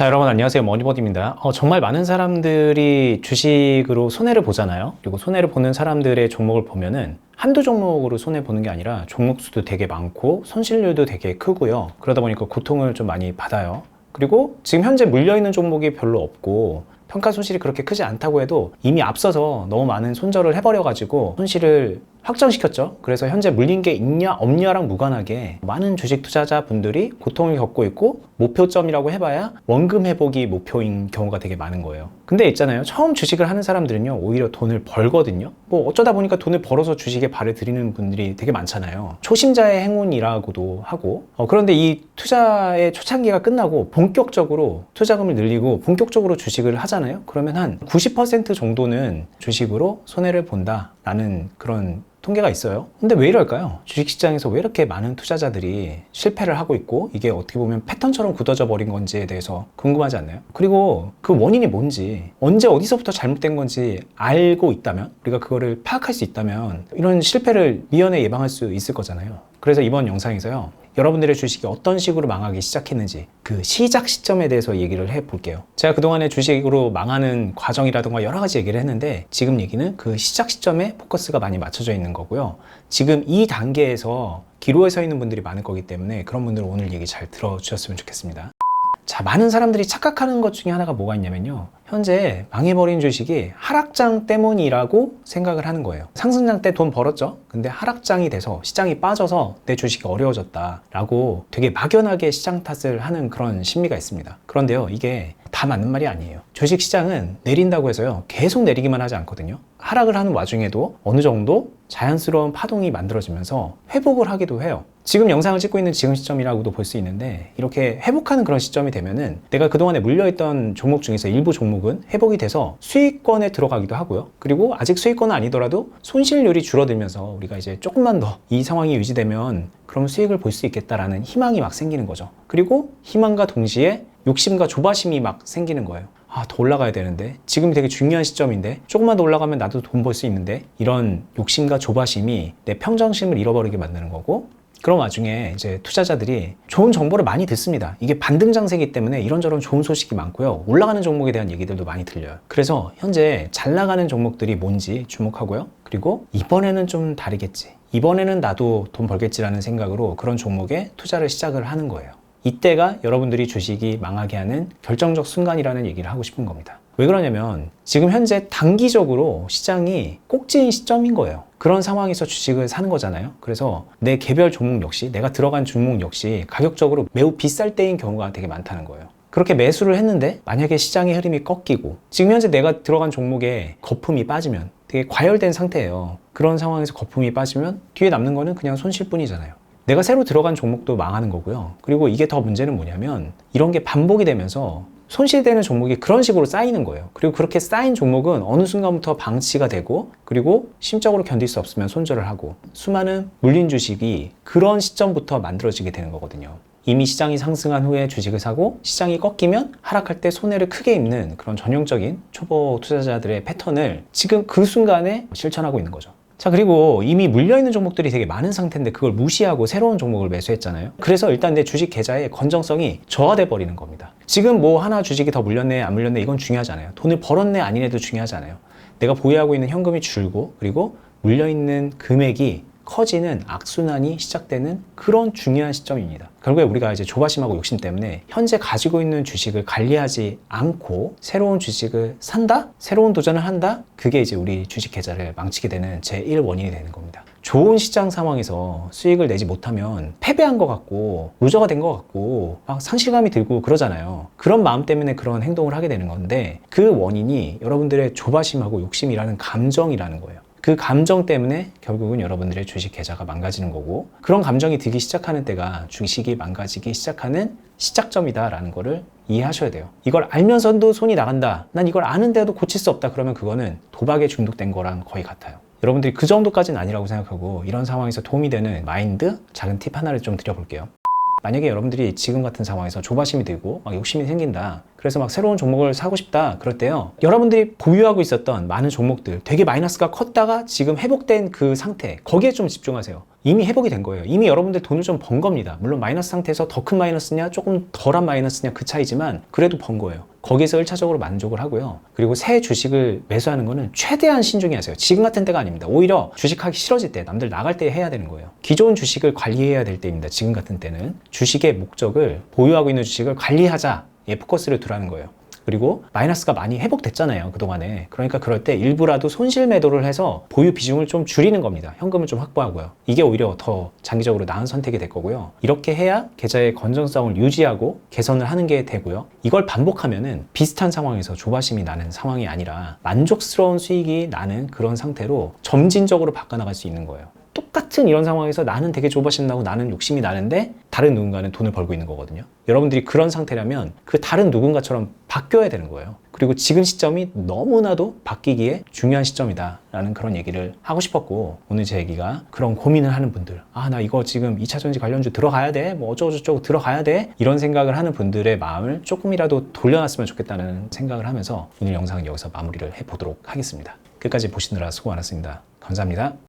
자, 여러분 안녕하세요. 머니버디입니다. 어, 정말 많은 사람들이 주식으로 손해를 보잖아요. 그리고 손해를 보는 사람들의 종목을 보면은 한두 종목으로 손해 보는 게 아니라 종목 수도 되게 많고 손실률도 되게 크고요. 그러다 보니까 고통을 좀 많이 받아요. 그리고 지금 현재 물려 있는 종목이 별로 없고 평가 손실이 그렇게 크지 않다고 해도 이미 앞서서 너무 많은 손절을 해버려가지고 손실을 확정시켰죠. 그래서 현재 물린 게 있냐 없냐랑 무관하게 많은 주식 투자자분들이 고통을 겪고 있고 목표점이라고 해봐야 원금 회복이 목표인 경우가 되게 많은 거예요. 근데 있잖아요. 처음 주식을 하는 사람들은요, 오히려 돈을 벌거든요. 뭐 어쩌다 보니까 돈을 벌어서 주식에 발을 들이는 분들이 되게 많잖아요. 초심자의 행운이라고도 하고. 어, 그런데 이 투자의 초창기가 끝나고 본격적으로 투자금을 늘리고 본격적으로 주식을 하잖아요. 그러면 한 90% 정도는 주식으로 손해를 본다라는 그런 통계가 있어요. 근데 왜 이럴까요? 주식시장에서 왜 이렇게 많은 투자자들이 실패를 하고 있고 이게 어떻게 보면 패턴처럼 굳어져 버린 건지에 대해서 궁금하지 않나요? 그리고 그 원인이 뭔지 언제 어디서부터 잘못된 건지 알고 있다면 우리가 그거를 파악할 수 있다면 이런 실패를 미연에 예방할 수 있을 거잖아요. 그래서 이번 영상에서요. 여러분들의 주식이 어떤 식으로 망하기 시작했는지 그 시작 시점에 대해서 얘기를 해 볼게요. 제가 그동안에 주식으로 망하는 과정이라든가 여러 가지 얘기를 했는데 지금 얘기는 그 시작 시점에 포커스가 많이 맞춰져 있는 거고요. 지금 이 단계에서 기로에 서 있는 분들이 많을 거기 때문에 그런 분들은 오늘 얘기 잘 들어주셨으면 좋겠습니다. 자, 많은 사람들이 착각하는 것 중에 하나가 뭐가 있냐면요. 현재 망해버린 주식이 하락장 때문이라고 생각을 하는 거예요. 상승장 때 돈 벌었죠? 근데 하락장이 돼서 시장이 빠져서 내 주식이 어려워졌다라고 되게 막연하게 시장 탓을 하는 그런 심리가 있습니다. 그런데요, 이게 다 맞는 말이 아니에요. 주식 시장은 내린다고 해서요, 계속 내리기만 하지 않거든요. 하락을 하는 와중에도 어느 정도 자연스러운 파동이 만들어지면서 회복을 하기도 해요. 지금 영상을 찍고 있는 지금 시점이라고도 볼 수 있는데 이렇게 회복하는 그런 시점이 되면은 내가 그동안에 물려있던 종목 중에서 일부 종목은 회복이 돼서 수익권에 들어가기도 하고요. 그리고 아직 수익권은 아니더라도 손실률이 줄어들면서 우리가 이제 조금만 더 이 상황이 유지되면 그럼 수익을 볼 수 있겠다라는 희망이 막 생기는 거죠. 그리고 희망과 동시에 욕심과 조바심이 막 생기는 거예요. 아, 더 올라가야 되는데. 지금 되게 중요한 시점인데. 조금만 더 올라가면 나도 돈 벌 수 있는데. 이런 욕심과 조바심이 내 평정심을 잃어버리게 만드는 거고. 그런 와중에 이제 투자자들이 좋은 정보를 많이 듣습니다. 이게 반등 장세기 때문에 이런저런 좋은 소식이 많고요. 올라가는 종목에 대한 얘기들도 많이 들려요. 그래서 현재 잘 나가는 종목들이 뭔지 주목하고요. 그리고 이번에는 좀 다르겠지. 이번에는 나도 돈 벌겠지라는 생각으로 그런 종목에 투자를 시작을 하는 거예요. 이때가 여러분들이 주식이 망하게 하는 결정적 순간이라는 얘기를 하고 싶은 겁니다. 왜 그러냐면 지금 현재 단기적으로 시장이 꼭지인 시점인 거예요. 그런 상황에서 주식을 사는 거잖아요. 그래서 내 개별 종목 역시 내가 들어간 종목 역시 가격적으로 매우 비쌀 때인 경우가 되게 많다는 거예요. 그렇게 매수를 했는데 만약에 시장의 흐름이 꺾이고 지금 현재 내가 들어간 종목에 거품이 빠지면 되게 과열된 상태예요. 그런 상황에서 거품이 빠지면 뒤에 남는 거는 그냥 손실뿐이잖아요. 내가 새로 들어간 종목도 망하는 거고요. 그리고 이게 더 문제는 뭐냐면 이런 게 반복이 되면서 손실되는 종목이 그런 식으로 쌓이는 거예요. 그리고 그렇게 쌓인 종목은 어느 순간부터 방치가 되고 그리고 심적으로 견딜 수 없으면 손절을 하고 수많은 물린 주식이 그런 시점부터 만들어지게 되는 거거든요. 이미 시장이 상승한 후에 주식을 사고 시장이 꺾이면 하락할 때 손해를 크게 입는 그런 전형적인 초보 투자자들의 패턴을 지금 그 순간에 실천하고 있는 거죠. 자, 그리고 이미 물려있는 종목들이 되게 많은 상태인데 그걸 무시하고 새로운 종목을 매수했잖아요. 그래서 일단 내 주식 계좌의 건정성이 저하돼 버리는 겁니다. 지금 뭐 하나 주식이 더 물렸네, 안 물렸네, 이건 중요하지 않아요. 돈을 벌었네, 아니네도 중요하지 않아요. 내가 보유하고 있는 현금이 줄고, 그리고 물려있는 금액이 커지는 악순환이 시작되는 그런 중요한 시점입니다. 결국에 우리가 이제 조바심하고 욕심 때문에 현재 가지고 있는 주식을 관리하지 않고 새로운 주식을 산다? 새로운 도전을 한다? 그게 이제 우리 주식 계좌를 망치게 되는 제1 원인이 되는 겁니다. 좋은 시장 상황에서 수익을 내지 못하면 패배한 것 같고 루저가 된 것 같고 막 상실감이 들고 그러잖아요. 그런 마음 때문에 그런 행동을 하게 되는 건데 그 원인이 여러분들의 조바심하고 욕심이라는 감정이라는 거예요. 그 감정 때문에 결국은 여러분들의 주식 계좌가 망가지는 거고 그런 감정이 들기 시작하는 때가 주식이 망가지기 시작하는 시작점이다라는 거를 이해하셔야 돼요. 이걸 알면서도 손이 나간다. 난 이걸 아는데도 고칠 수 없다. 그러면 그거는 도박에 중독된 거랑 거의 같아요. 여러분들이 그 정도까지는 아니라고 생각하고 이런 상황에서 도움이 되는 마인드 작은 팁 하나를 좀 드려볼게요. 만약에 여러분들이 지금 같은 상황에서 조바심이 들고 막 욕심이 생긴다. 그래서 막 새로운 종목을 사고 싶다. 그럴 때요. 여러분들이 보유하고 있었던 많은 종목들 되게 마이너스가 컸다가 지금 회복된 그 상태 거기에 좀 집중하세요. 이미 회복이 된 거예요. 이미 여러분들 돈을 좀 번 겁니다. 물론 마이너스 상태에서 더 큰 마이너스냐 조금 덜한 마이너스냐 그 차이지만 그래도 번 거예요. 거기서 1차적으로 만족을 하고요. 그리고 새 주식을 매수하는 거는 최대한 신중히 하세요. 지금 같은 때가 아닙니다. 오히려 주식하기 싫어질 때, 남들 나갈 때 해야 되는 거예요. 기존 주식을 관리해야 될 때입니다. 지금 같은 때는. 주식의 목적을, 보유하고 있는 주식을 관리하자. 예, 포커스를 두라는 거예요. 그리고 마이너스가 많이 회복됐잖아요. 그동안에. 그러니까 그럴 때 일부라도 손실 매도를 해서 보유 비중을 좀 줄이는 겁니다. 현금을 좀 확보하고요. 이게 오히려 더 장기적으로 나은 선택이 될 거고요. 이렇게 해야 계좌의 건전성을 유지하고 개선을 하는 게 되고요. 이걸 반복하면은 비슷한 상황에서 조바심이 나는 상황이 아니라 만족스러운 수익이 나는 그런 상태로 점진적으로 바꿔나갈 수 있는 거예요. 똑같은 이런 상황에서 나는 되게 나고 나는 욕심이 나는데 다른 누군가는 돈을 벌고 있는 거거든요. 여러분들이 그런 상태라면 그 다른 누군가처럼 바뀌어야 되는 거예요. 그리고 지금 시점이 너무나도 바뀌기에 중요한 시점이다라는 그런 얘기를 하고 싶었고 오늘 제 얘기가 그런 고민을 하는 분들 아 나 이거 지금 2차 전지 관련주 들어가야 돼? 뭐 어쩌고저쩌고 들어가야 돼? 이런 생각을 하는 분들의 마음을 조금이라도 돌려놨으면 좋겠다는 생각을 하면서 오늘 영상은 여기서 마무리를 해보도록 하겠습니다. 끝까지 보시느라 수고 많았습니다. 감사합니다.